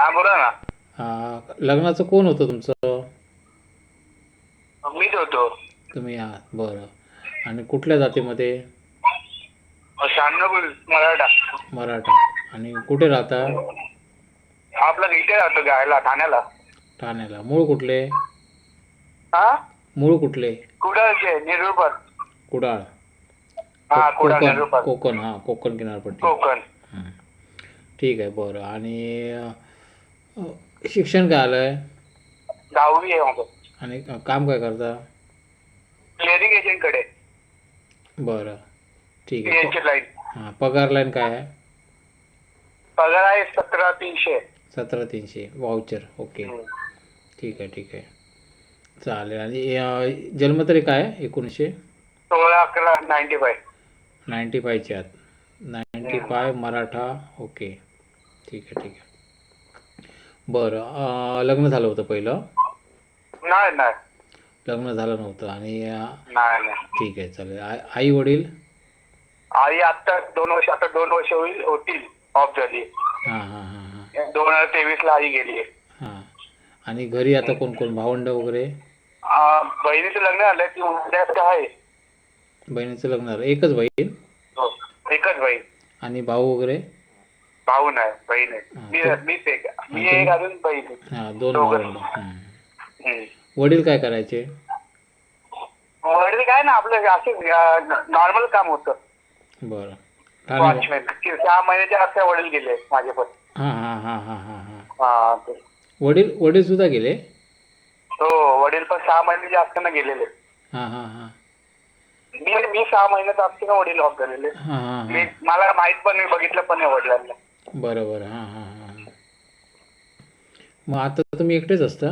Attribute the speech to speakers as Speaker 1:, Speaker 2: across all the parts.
Speaker 1: हा बोला ना.
Speaker 2: हा, लग्नाचं कोण होतं तुमचं?
Speaker 1: मीच होतो.
Speaker 2: तुम्ही आहात बरं. आणि कुठल्या जातीमध्ये?
Speaker 1: शहाण्णव मराठा.
Speaker 2: मराठा. आणि कुठे राहता?
Speaker 1: आपलं इथे राहतो गायला ठाण्याला.
Speaker 2: ठाण्याला. मूळ कुठले?
Speaker 1: हा?
Speaker 2: मूळ कुठले?
Speaker 1: कुडाळचे निरुपर
Speaker 2: कुडाळ.
Speaker 1: हा कुडाळ
Speaker 2: कोकण.
Speaker 1: निरुपर
Speaker 2: कोकण हा कोकण किनारपट्टी.
Speaker 1: कोकण.
Speaker 2: हं. ठीक आहे बरं. आणि अ, शिक्षण काय आलं आहे
Speaker 1: दहावी आहे माझं.
Speaker 2: आणि काम काय करता?
Speaker 1: क्लिअरिंग एजंटकडे.
Speaker 2: बरं. ठीक आहे.
Speaker 1: लाईन
Speaker 2: हां पगार लाईन काय आहे?
Speaker 1: पगार आहे सतरा तीनशे.
Speaker 2: सतरा तीनशे. Voucher okay. ठीक आहे ठीक आहे. चालेल. आणि जन्मतारीख काय आहे? एकोणीसशे?
Speaker 1: सोळा अकरा नाईन्टी फाय
Speaker 2: नाईंटी फायचे आत. Ninety five Maratha. ओके ठीक आहे ठीक आहे. बरं लग्न झालं होतं पहिलं?
Speaker 1: नाही नाही.
Speaker 2: लग्न झालं नव्हतं आणि
Speaker 1: नाही नाही.
Speaker 2: ठीक आहे चालेल. आई वडील?
Speaker 1: आई आता दोन वर्ष आता दोन वर्ष होईल होतील ऑफ झाली.
Speaker 2: हां हां हां हां.
Speaker 1: दोन हजार तेवीस ला आई गेली
Speaker 2: हां. आणि घरी आता कोण कोण? भावंड वगैरे?
Speaker 1: बहिणीचं लग्न झालंय ती उद्याचं आहे.
Speaker 2: बहिणीचं लग्न झालं. एकच बहीण?
Speaker 1: हो. एकच बहीण.
Speaker 2: आणि भाऊ वगैरे?
Speaker 1: भाऊ नाही बहीण आहे. मी मीच एक मी एक अजून बहीण.
Speaker 2: हां दोन
Speaker 1: दोघं.
Speaker 2: भावंड.
Speaker 1: हम्म.
Speaker 2: वडील काय करायचे?
Speaker 1: वडील काय ना आपलं असे नॉर्मल काम होतं.
Speaker 2: बरं. ठाणे
Speaker 1: वॉचमॅन सहा महिन्याच्या असल्या वडील गेले माझे पण.
Speaker 2: हां हां हां हां हां हां.
Speaker 1: हा ते.
Speaker 2: वडील वडील सुद्धा गेले?
Speaker 1: हो वडील पण सहा महिन्याच्या असताना गेलेले.
Speaker 2: हां हां हां.
Speaker 1: मी मी सहा महिन्यात असताना वडील ऑफ झालेले.
Speaker 2: हां हां.
Speaker 1: मी मला माहीत पण मी बघितलं पण नाही वडिलांना.
Speaker 2: बरं बरं हां हां हां हां. मग आता तुम्ही एकटेच असता?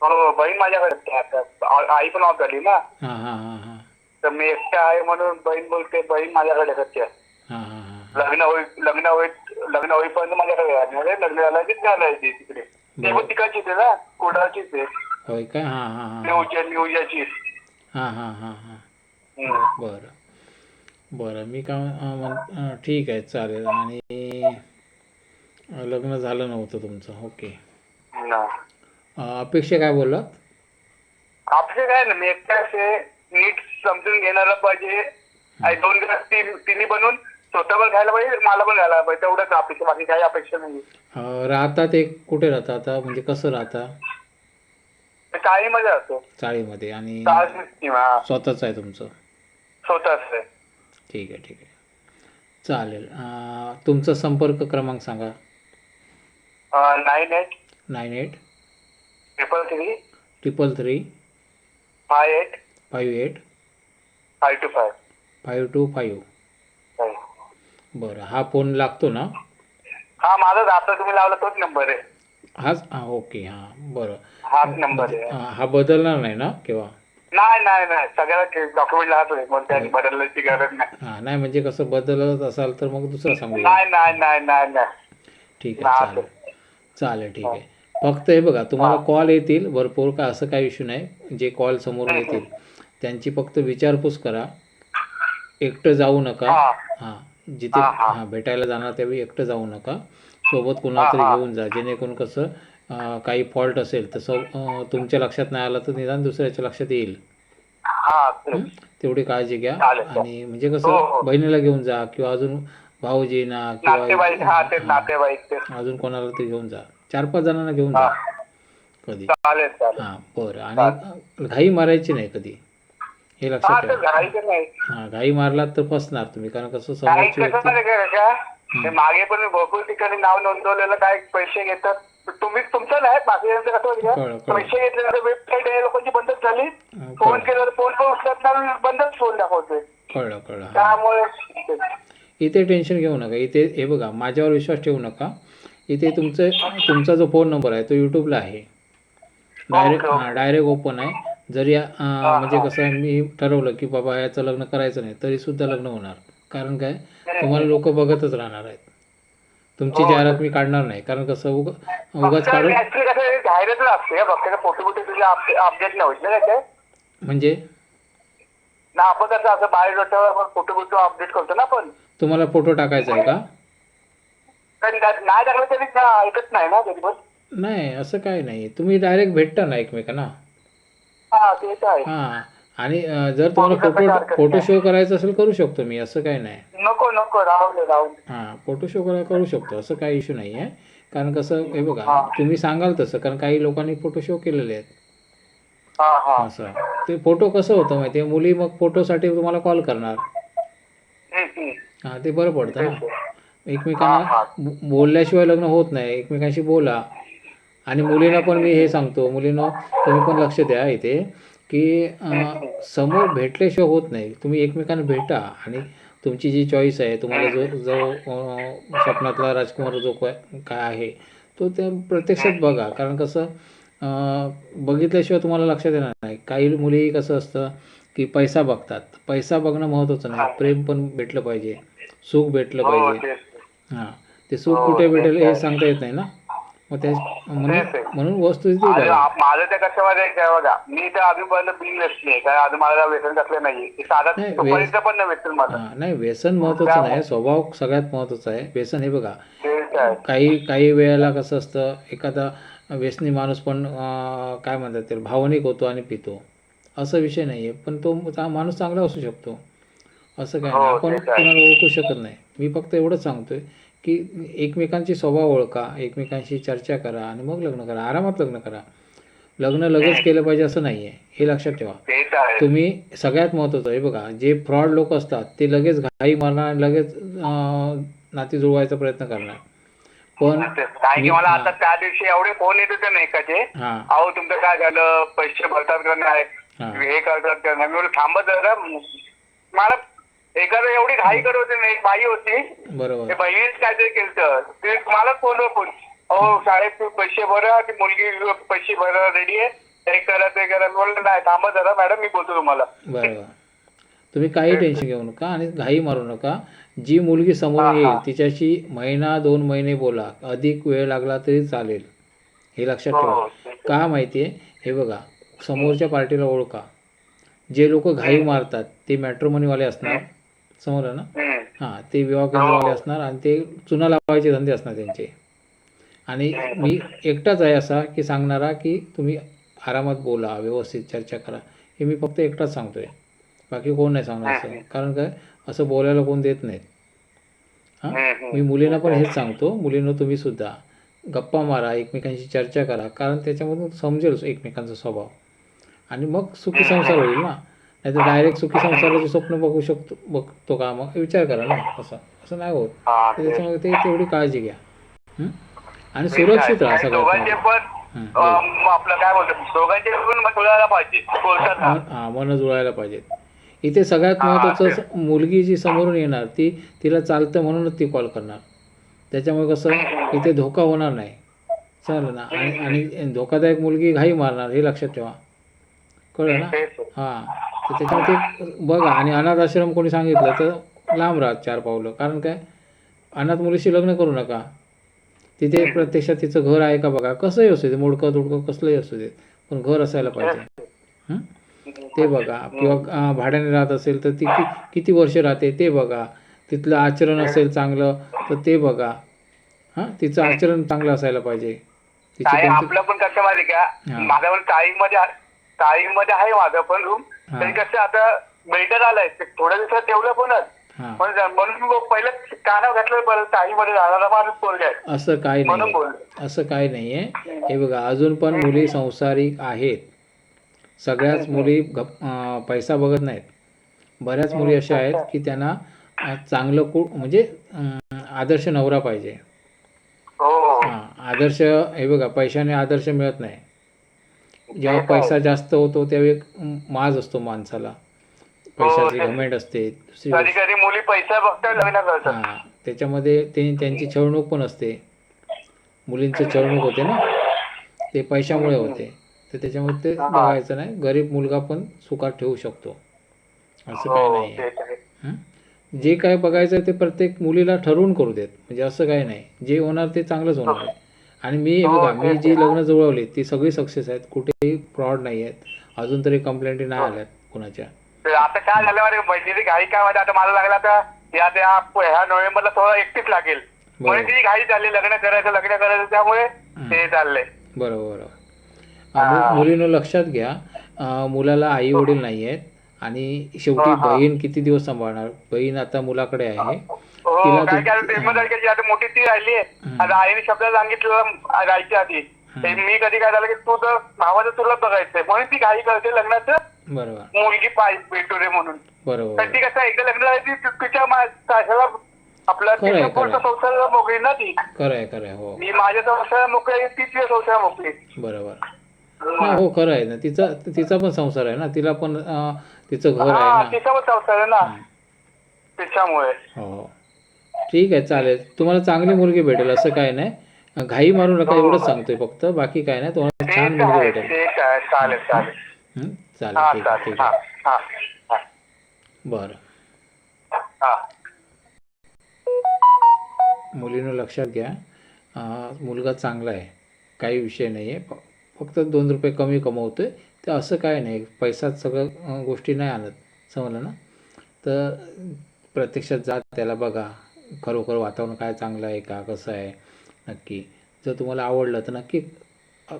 Speaker 1: हो बहीण माझ्याकडे असते आता. आ- आई पण ऑफ झाली ना.
Speaker 2: हां हां हां हां.
Speaker 1: तर मी एकटा आहे म्हणून बहीण बोलते बहीण माझ्याकडे असते
Speaker 2: हां हां हां.
Speaker 1: लग्न होई लग्न होई लग्न होईपर्यंत माझ्याकडे राहणार आहे. लग्न झालं की ती तिकडे. ते पण तिकडचीच आहे ना कुडाळचीच आहे.
Speaker 2: होय काय हां हां हां
Speaker 1: न्यूजाची
Speaker 2: हां हां हां हां. बरं. बरं मी काय म्हण ठीक आहे चालेल. आणि लग्न झालं नव्हतं तुमचं ओके. अपेक्षा काय बोललात?
Speaker 1: आपले काय ना मी एकटा असे नीट समजून घेणारा पाहिजे. आणि दोन दिवस तीन बनवून स्वतः पण घ्यायला पाहिजे मला पण घ्यायला पाहिजे. तेवढंच अपेक्षा बाकी काही अपेक्षा नाही
Speaker 2: राहता ते कुठे राहता आता? म्हणजे कसं राहता?
Speaker 1: मजा असतो
Speaker 2: चाळीमध्ये आणि स्वतःच आहे तुमचं?
Speaker 1: स्वतःच आहे.
Speaker 2: ठीक आहे ठीक आहे. चालेल. अं, तुमचा संपर्क क्रमांक सांगा.
Speaker 1: Nine eight
Speaker 2: nine eight
Speaker 1: triple three
Speaker 2: triple three
Speaker 1: five eight
Speaker 2: five eight
Speaker 1: five two five
Speaker 2: five two five बरं हा फोन लागतो ना?
Speaker 1: हा माझा आता तुम्ही लावला तोच नंबर आहे.
Speaker 2: हाच हां ओके हां बरं.
Speaker 1: हाच नंबर आहे.
Speaker 2: हा हा बदलणार नाही ना केव्हा?
Speaker 1: नाही नाही नाही. डॉक्युमेंट कोणत्या बदलण्याची गरज नाही.
Speaker 2: हां नाही म्हणजे कसं बदलत असाल तर मग दुसरा सांगू
Speaker 1: नाही नाही नाही नाही नाही.
Speaker 2: ठीक
Speaker 1: हा,
Speaker 2: आहे चालेल. चालेल ठीक आहे. फक्त हे बघा तुम्हाला कॉल येतील भरपूर का असं काही इश्यू नाही. जे कॉल समोरून येतील त्यांची फक्त विचारपूस करा. एकटं जाऊ नका.
Speaker 1: हा.
Speaker 2: हां जिथे
Speaker 1: हा, हा.
Speaker 2: हां भेटायला जाणार त्यावेळी एकटं जाऊ नका. सोबत कोणाला तरी घेऊन जा. जेणेकरून कसं काही फॉल्ट असेल तसं तुमच्या लक्षात नाही आलं तर निदान दुसऱ्याच्या लक्षात येईल.
Speaker 1: हा.
Speaker 2: तेवढी काळजी घ्या
Speaker 1: चालेल.
Speaker 2: आणि म्हणजे
Speaker 1: हो,
Speaker 2: कसं
Speaker 1: हो.
Speaker 2: बहिणीला घेऊन जा किंवा अजून भाऊजीना किंवा
Speaker 1: हा
Speaker 2: अजून कोणाला तरी घेऊन जा. चार पाच जणांना घेऊन जा. कधी. हां बरं. आणि घाई मारायची नाही कधी. हे
Speaker 1: हा
Speaker 2: लक्षात ठेवा हां घाई मारलात तर फसणार तुम्ही कारण कसं समोरची व्यक्ती
Speaker 1: मागे पण भरपूर ठिकाणी नाव नोंदवलेलं काय पैसे घेतात? तुम्ही तुमचं नाही बाकीच्यांचं कसं माहिती
Speaker 2: कळलं,
Speaker 1: का
Speaker 2: कळलं.
Speaker 1: पैसे घेतल्यानंतर वेबसाईट आहे लोकांची बंदच झाली. फोन
Speaker 2: कळलं.
Speaker 1: केला तर फोन पण उचलत नाही बंदच फोन दाखवतोय.
Speaker 2: कळलं कळलं.
Speaker 1: त्यामुळे
Speaker 2: इथे टेन्शन घेऊ नका. इथे हे बघा माझ्यावर विश्वास ठेवू नका. इथे तुमचं तुमचा जो फोन नंबर आहे तो यूट्यूबला आहे. डायरेक्ट हां डायरेक्ट ओपन आहे. जरी म्हणजे कसं आहे, मी ठरवलं की बाबा याचं लग्न करायचं नाही तरी सुद्धा लग्न होणार. कारण काय? तुम्हाला लोक बघतच राहणार आहेत. तुमची जाहिरात मी काढणार नाही. कारण कसं उग उगाच काढून
Speaker 1: ऍक्च्युली कसं जाहिरातच असते फक्त फोटो तुझे अपडेट नाही होत ना त्याचे.
Speaker 2: म्हणजे?
Speaker 1: ना आपण कसं असं बायोडेटावर आपण फोटो बिटो अपडेट करतो ना आपण.
Speaker 2: तुम्हाला फोटो टाकायचा आहे का?
Speaker 1: पण नाही नाही टाकलं तरी का ऐकत नाही ना पण
Speaker 2: नाही असं काही नाही. तुम्ही डायरेक्ट भेटता ना एकमेकांना?
Speaker 1: हा ते तर आहे.
Speaker 2: हां. आणि जर तुम्हाला
Speaker 1: फोटो
Speaker 2: फोटो. शो करायचा असेल करू शकतो मी असं काही नाही.
Speaker 1: नको नको दे दे.
Speaker 2: हां फोटो शो करा करू शकतो असं काही इश्यू नाही आहे. कारण कसं हे बघा. तुम्ही सांगाल तसं कारण काही लोकांनी फोटो शो केलेले आहेत.
Speaker 1: हा हा.
Speaker 2: असं. ते फोटो कसं होतं माहिती मुली मग फोटोसाठी तुम्हाला कॉल करणार. हां ते बरं पडतं ना. एकमेकांना बोलल्याशिवाय लग्न होत नाही. एकमेकांशी बोला. आणि मुलींना पण मी हे सांगतो मुलींना तुम्ही पण लक्ष द्या इथे. की समोर भेटल्याशिवाय होत नाही. तुम्ही एकमेकांना भेटा आणि तुमची जी चॉईस आहे तुम्हाला जो जो स्वप्नातला राजकुमार जो काय काय आहे तो त्या प्रत्यक्षात बघा. कारण कसं बघितल्याशिवाय तुम्हाला लक्षात येणार नाही. काही मुली कसं असतं की पैसा बघतात. पैसा बघणं महत्त्वाचं नाही. प्रेम पण भेटलं पाहिजे. सुख भेटलं
Speaker 1: हो
Speaker 2: पाहिजे. हां. ते सुख कुठे भेटेल हे सांगता येत नाही ना? मग म्हणून वस्तुस्थिती
Speaker 1: माझं त्या कशामध्ये काय बघा? मी तर अजून पर्यंत बिल नाही. काय अजून मला व्यसन कसलं नाही
Speaker 2: नाही,
Speaker 1: साधा सुपारीचं पण नाही व्यसन माझं.
Speaker 2: हां नाही व्यसन महत्त्वाचं नाही. स्वभाव सगळ्यात महत्त्वाचा आहे. व्यसन हे बघा.
Speaker 1: तेच आहे.
Speaker 2: काही काही वेळेला कसं असतं एखादा व्यसनी माणूस पण अं, काय म्हणतात त्याला भावनिक होतो आणि पितो. असा विषय नाही आहे पण तो चा- माणूस चांगला असू शकतो. असं काय नाही.
Speaker 1: हो,
Speaker 2: आपण
Speaker 1: ते तर आहे.
Speaker 2: कोणाला ओळखू शकत नाही. मी फक्त एवढंच सांगतोय. की एकमेकांची स्वभाव ओळखा एकमेकांशी चर्चा करा आणि मग लग्न करा आरामात लग्न करा. लग्न लगेच केलं पाहिजे असं नाही आहे हे लक्षात ठेवा. तुम्ही सगळ्यात महत्त्वाचं आहे बघा जे फ्रॉड लोक असतात ते लगेच घाई मारणार आणि लगेच नाती जुळवायचा प्रयत्न करणार. पण
Speaker 1: की मला आता त्या दिवशी एवढे फोन येत होते ना एकाचे.
Speaker 2: हां.
Speaker 1: अहो तुमचं काय झालं? पैसे भरतात का नाही?
Speaker 2: हां.
Speaker 1: करतात का नाही? थांबत मला एखादं एवढी घाई करत होती ना एक बाई होती. ते
Speaker 2: बरोबर
Speaker 1: बहिणीच काहीतरी केलं ते मला फोनवर फोन अहो शाळेत तू पैसे भरा ती मुलगी पैसे भरा रेडी आहे. हे करा ते करा. बोललो नाही थांबा जरा मॅडम मी बोलतो तुम्हाला.
Speaker 2: बरोबर. तुम्ही काही टेन्शन घेऊ नका आणि घाई मारू नका. जी मुलगी समोर
Speaker 1: हा, हा.
Speaker 2: येईल तिच्याशी महिना दोन महिने बोला. अधिक वेळ लागला तरी चालेल. हे लक्षात ठेवा.
Speaker 1: हो
Speaker 2: का माहिती आहे हे बघा समोरच्या पार्टीला ओळखा. जे लोक घाई मारतात ते मॅट्रोमनीवाले असणार. समोर ना?
Speaker 1: हम्म.
Speaker 2: हां ते विवाह केंद्रवाले असणार आणि ते चुना लावायचे धंदे असणार त्यांचे. आणि मी एकटाच आहे असा की सांगणारा की तुम्ही आरामात बोला व्यवस्थित चर्चा करा. हे मी फक्त एकटाच सांगतोय. बाकी कोण नाही सांगणार असं. कारण काय? असं बोलायला कोण देत नाहीत. हां. मी मुलींना पण हेच सांगतो. मुलींना तुम्ही सुद्धा गप्पा मारा एकमेकांशी चर्चा करा. कारण त्याच्यामधून समजेल एकमेकांचा स्वभाव. आणि मग सुखी संसार होईल ना. नाही तर डायरेक्ट सुखी संसाराचे स्वप्न बघू शकतो बघतो का? मग विचार करा ना असं. असं नाही होत. तर
Speaker 1: ते-
Speaker 2: त्याच्यामुळे ते तेवढी काळजी घ्या? आणि सुरक्षित राहा सगळ्यात
Speaker 1: अं, आपलं काय जुळायला पाहिजे.
Speaker 2: मन- जुळायला पाहिजेत इथे सगळ्यात महत्त्वाचं स- मुलगी जी समोरून येणार ती तिला चालतं म्हणूनच ती कॉल करणार. त्याच्यामुळे कसं इथे धोका होणार नाही. चालेल ना? आणि धोकादायक मुलगी घाई मारणार हे लक्षात ठेवा. कळलं ना. हां. तर त्याच्यामुळे ते बघा आणि अनाथ आश्रम कोणी सांगितलं तर लांब राहा चार पावलं. कारण काय? अनाथ मुलीशी लग्न करू नका. तिथे प्रत्यक्षात तिचं घर आहे का बघा? कसंही असू दे मोडकं तुडकं कसलंही असू दे पण घर असायला पाहिजे. हं? ते बघा. किंवा भाड्याने राहत असेल तर ती कि किती वर्ष राहते ते बघा. तिथलं आचरण असेल चांगलं तर ते बघा. हां? तिचं आचरण चांगलं असायला पाहिजे.
Speaker 1: आपलं पण कसं माहिती का. माझ्या पण टाईममध्ये टाईममध्ये आहे माझं पण रूम. तरी कसं आता बिल्डर आलाय थोड्या दिवसात ठेवलं पण
Speaker 2: हां.
Speaker 1: पण म्हणून पहिलं कानावर घातलं परत टाईममध्ये जाणारा माणूस पोरगा आहे.
Speaker 2: असं काही नाही असं काही नाही आहे हे बघा अजून पण मुली संसारिक आहेत. सगळ्याच मुली पैसा बघत नाहीत. बऱ्याच मुली अशा आहेत की त्यांना चांगलं कु म्हणजे आदर्श नवरा पाहिजे.
Speaker 1: हां
Speaker 2: आदर्श हे बघा पैशाने आदर्श मिळत नाही. जेव्हा पैसा जास्त होतो त्यावेळी माज असतो माणसाला. पैशाची घमेंट असते. दुसरी
Speaker 1: कधी कधी मुली पैसा बघतात लग्न करतात.
Speaker 2: हां त्याच्यामध्ये ते त्यांची छळणूक पण असते. मुलींची छळणूक होते ना? ते पैशामुळे होते. तर त्याच्यामुळे ते बघायचं नाही. गरीब मुलगा पण सुखात ठेवू शकतो. असं काही
Speaker 1: हो
Speaker 2: नाही आहे
Speaker 1: ते तर आहे.
Speaker 2: हं? जे काय बघायचं ते प्रत्येक मुलीला ठरवून करू देत. म्हणजे असं काही नाही. जे होणार ते चांगलंच होणार आहे. आणि मी हे बघा मी जी लग्न जुळवली ती सगळी सक्सेस आहेत. कुठेही फ्रॉड नाही आहेत अजून तरी कंप्लेंटी नाही आल्यात कुणाच्या.
Speaker 1: आता काय झालं माहिती मैत्रिणी घाई काय माहिती आता मला लागला आता या त्या ह्या नोव्हेंबरला थोडा एकटीच लागेल. म्हणजे ती घाई चालली लग्न करायचं लग्न करायचं त्यामुळे ते चाललंय.
Speaker 2: बरोबर बरोबर. मुलीनं लक्षात घ्या मुलाला आई वडील नाही आहेत आणि शेवटी बहीण किती दिवस सांभाळणार? बहीण आता मुलाकडे आहे.
Speaker 1: हो काय प्रेमदारकाची आता मोठी ती राहिली आता आईने शब्द सांगितलं राहायच्या आधी. ते मी कधी काय झालं की तू तर भावाचं तुला बघायचंय. म्हणून ती घाई करते लग्नाचं.
Speaker 2: बरोबर.
Speaker 1: मुलगी पाहिजे भेटू रे म्हणून.
Speaker 2: बरोबर.
Speaker 1: तर ती कसं एकदा लग्न झालं तिच्या सासऱ्याला आपला तिच्या संसाराला मोकळी ना ती.
Speaker 2: हो.
Speaker 1: मी माझ्या संसाराला मोकळी ती तिच्या संसाराला मोकळी
Speaker 2: बरोबर. हो खरं आहे ना. तिचा तिचा पण संसार आहे ना. तिला पण तिचं घर आहे ना.
Speaker 1: तिचा पण संसार आहे ना. त्याच्यामुळे
Speaker 2: हो. ठीक आहे चालेल. तुम्हाला चांगली मुलगी भेटेल असं काय नाही. घाई मारू नका एवढंच सांगतोय फक्त. बाकी काय नाही तुम्हाला छान मुलगी भेटेल.
Speaker 1: चालेल
Speaker 2: हं?
Speaker 1: हा
Speaker 2: ठीक आहे
Speaker 1: हा हा हा.
Speaker 2: बरं.
Speaker 1: हा.
Speaker 2: मुलीनं लक्षात घ्या मुलगा चांगला आहे. काही विषय नाही आहे फक्त दोन रुपये कमी कमवतोय. ते असं काय नाही पैसाच सगळं गोष्टी नाही आणत. समजलं ना? तर प्रत्यक्षात जा त्याला बघा. खरोखर वातावरण काय चांगलं आहे का? कसं आहे? नक्की. जर तुम्हाला आवडलं तर नक्की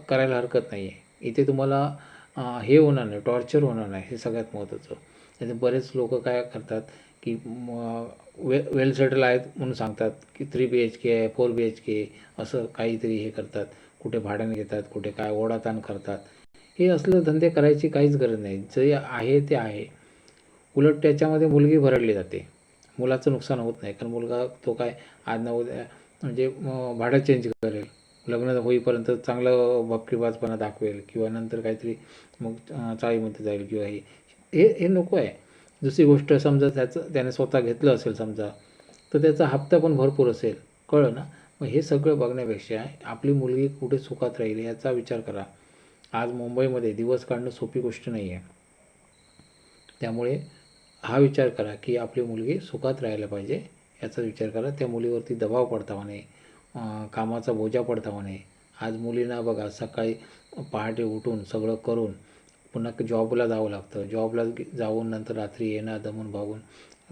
Speaker 2: करायला हरकत नाही आहे. इथे तुम्हाला हे होणार नाही टॉर्चर होणार नाही हे सगळ्यात महत्त्वाचं. त्याचे बरेच लोक काय करतात की वे वेल सेटल आहेत म्हणून सांगतात की थ्री बी एच के आहे फोर बी एच के असं काहीतरी हे करतात. कुठे भाड्याने घेतात कुठे काय ओढाताण करतात. हे असलं धंदे करायची काहीच गरज नाही. जे आहे ते आहे. उलट त्याच्यामध्ये मुलगी भरडली जाते. मुलाचं नुकसान होत नाही कारण मुलगा तो काय आज ना उद्या म्हणजे भाडं चेंज करेल. लग्न होईपर्यंत चांगलं भपकीबाजपणा दाखवेल किंवा नंतर काहीतरी मग चाळीमध्ये जाईल किंवा हे. हे हे नको आहे. दुसरी गोष्ट समजा त्याचं त्याने स्वतः घेतलं असेल समजा तर त्याचा हप्ता पण भरपूर असेल. कळलं ना? मग हे सगळं बघण्यापेक्षा आपली मुलगी कुठे सुखात राहील याचा विचार करा. आज मुंबईमध्ये दिवस काढणं सोपी गोष्ट नाही आहे त्यामुळे हा विचार करा की आपली मुलगी सुखात राहायला पाहिजे याचा विचार करा. त्या मुलीवरती दबाव पडता म्हणे कामाचा बोजा पडता म्हणे. आज मुलींना बघा सकाळी पहाटे उठून सगळं करून पुन्हा जॉबला जावं लागतं. जॉबला जाऊन नंतर रात्री येणं दमून भागून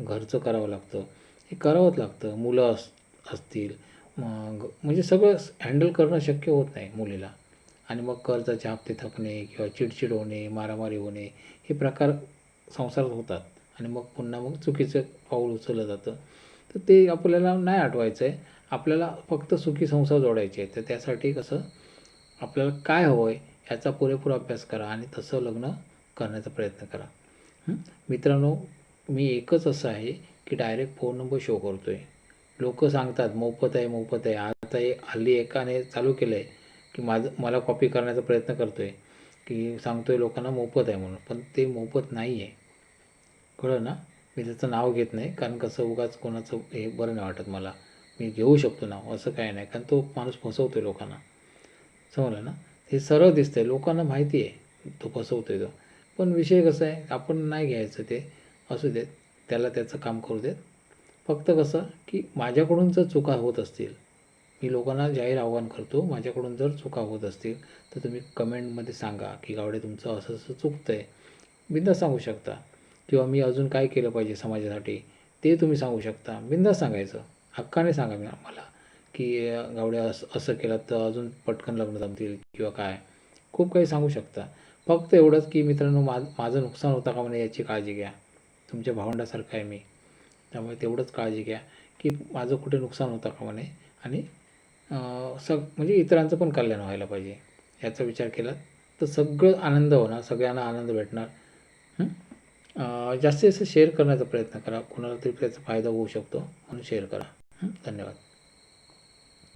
Speaker 2: घरचं करावं लागतं. हे करावंच लागतं. मुलं अस असतील. मग म्हणजे सगळं हँडल करणं शक्य होत नाही मुलीला. आणि मग कर्जाचे हप्ते थकणे किंवा चिडचिड होणे मारामारी होणे हे प्रकार संसारात होतात. आणि मग पुन्हा मग चुकीचं पाऊल उचललं जातं. तर ते आपल्याला नाही आठवायचं आहे आपल्याला फक्त सुखी संसार जोडायचे आहे तर त्यासाठी कसं आपल्याला काय हवं आहे याचा पुरेपूर अभ्यास करा आणि तसं लग्न करण्याचा प्रयत्न करा. मित्रांनो मी एकच असं आहे की डायरेक्ट फोन नंबर शो करतो आहे लोक सांगतात मोफत आहे मोफत आहे. आता हे हल्ली एकाने चालू केलं आहे की माझं मला कॉपी करण्याचा प्रयत्न करतो आहे की सांगतो आहे लोकांना मोफत आहे म्हणून. पण ते मोफत नाही आहे कळलं ना? मी त्याचं नाव घेत नाही कारण कसं उगाच कोणाचं हे बरं नाही वाटत मला. मी घेऊ शकतो नाव असं काही नाही कारण तो माणूस फसवतो आहे लोकांना. समजलं ना? हे सरळ दिसतंय लोकांना माहिती आहे तो फसवतो आहे तो. पण विषय कसा आहे आपण नाही घ्यायचं ते असू देत त्याला त्याचं काम करू देत. फक्त कसं की माझ्याकडून जर चुका होत असतील. मी लोकांना जाहीर आव्हान करतो माझ्याकडून जर चुका होत असतील तर तुम्ही कमेंटमध्ये सांगा की गावडे तुमचं असं असं चुकतं आहे बिंदा सांगू शकता. किंवा मी अजून काय केलं पाहिजे समाजासाठी ते तुम्ही सांगू शकता. बिंदा सांगायचं. हक्काने सांगा मी मला की गावड्या असं असं केलं तर अजून पटकन लग्न जमतील किंवा काय. खूप काही सांगू शकता. फक्त एवढंच की मित्रांनो मा माझं नुकसान होता का म्हणे याची काळजी घ्या. तुमच्या भावंडासारखं आहे मी. त्यामुळे तेवढंच काळजी घ्या की माझं कुठे नुकसान होतं का म्हणे. आणि सग म्हणजे इतरांचं पण कल्याण व्हायला पाहिजे. याचा विचार केला तर सगळं आनंद होणार सगळ्यांना आनंद भेटणार. जास्तीत जास्त शेअर करण्याचा प्रयत्न करा. कोणाला तरी त्याचा फायदा होऊ शकतो. म्हणून शेअर करा. धन्यवाद.